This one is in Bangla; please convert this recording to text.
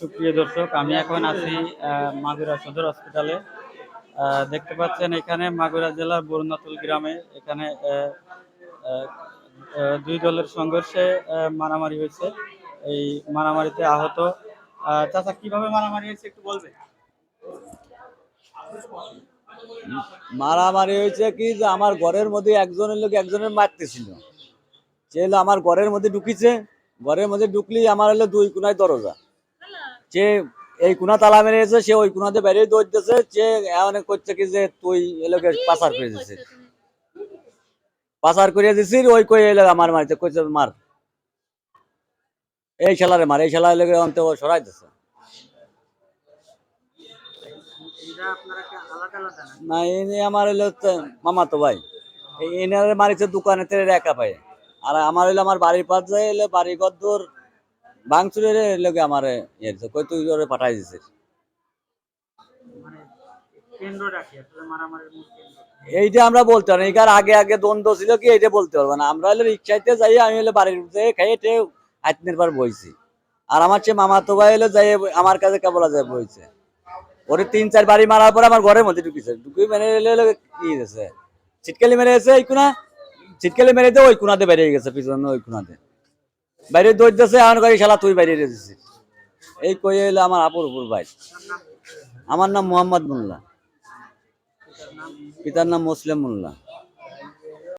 সুপ্রিয় দর্শক আমি এখন আছি মাগুরা সদর হসপিটালে। দেখতে পাচ্ছেন এখানে মাগুরা জেলার বরুণাতুল গ্রামে এখানে দুই দলের সংঘর্ষে মারামারি হয়েছে। এই মারামারিতে আহত আহ, চাচা কীভাবে মারামারি হয়েছে একটু বলবেন? মারামারি হয়েছে কি যে আমার ঘরের মধ্যে একজনের লোক একজনের মারতেছিল। সে আমার ঘরের মধ্যে ঢুকিছে ঘরের মধ্যে ঢুকলি, আমার হলো দুই কোনায় দরজা। সে এই কোনা তালা মেরেছে, সে ওই কোনাতে বেরিয়ে দৌড়তেছে সে অনেক করছে কি যে তুই এলোকে পাচার করে দিছে। পাচার করে দিছিস, ওই কই এলো আমার মারিতে কইছে মার। এই শালারে মার, এই শালা এলোকে অন্ত সরাই দিছে না, এনে আমার হলো মামা তো ভাই। এনারে মারিছে দোকানে একা পায়। আর আমার হইল আমার বাড়ির পাশ যায় এলে বাড়ি গদ্দর ভাঙচুরের লোকে আমার ইয়ে কই তুই ওরে পাঠাই দিছিস? এইটা আমরা বলতে পারি এখানে আগে আগে দ্বন্দ্ব ছিল কি এইটা বলতে পারব না। আমরা হলে রিক্সাইতে যাই, আমি হলে বাড়ির যেয়ে খাই এটা আত্মীয় পর বইছি। আর আমার সে মামা তো ভাই হলো যাই আমার কাছে কেবল যায় বইছে। ওরে তিন চার বাড়ি মারার পরে আমার ঘরের মধ্যে ঢুকিছে। ঢুকি মেরে এলে এলে কি গেছে চিটকালি মেরে গেছে এই কোনা চিটকালি মেরে দে, ওই কোনাতে বেরিয়ে গেছে, পিছনে ওই কোনাতে বাইরে দৌড় দিয়েছে আমার গাড়ি শালা, তুই বাইরে রেখেছিস এই কই এলো আমার আপুর উপর ভাই। আমার নাম মোহাম্মদ মোল্লা। পিতার নাম মুসলিম মোল্লা।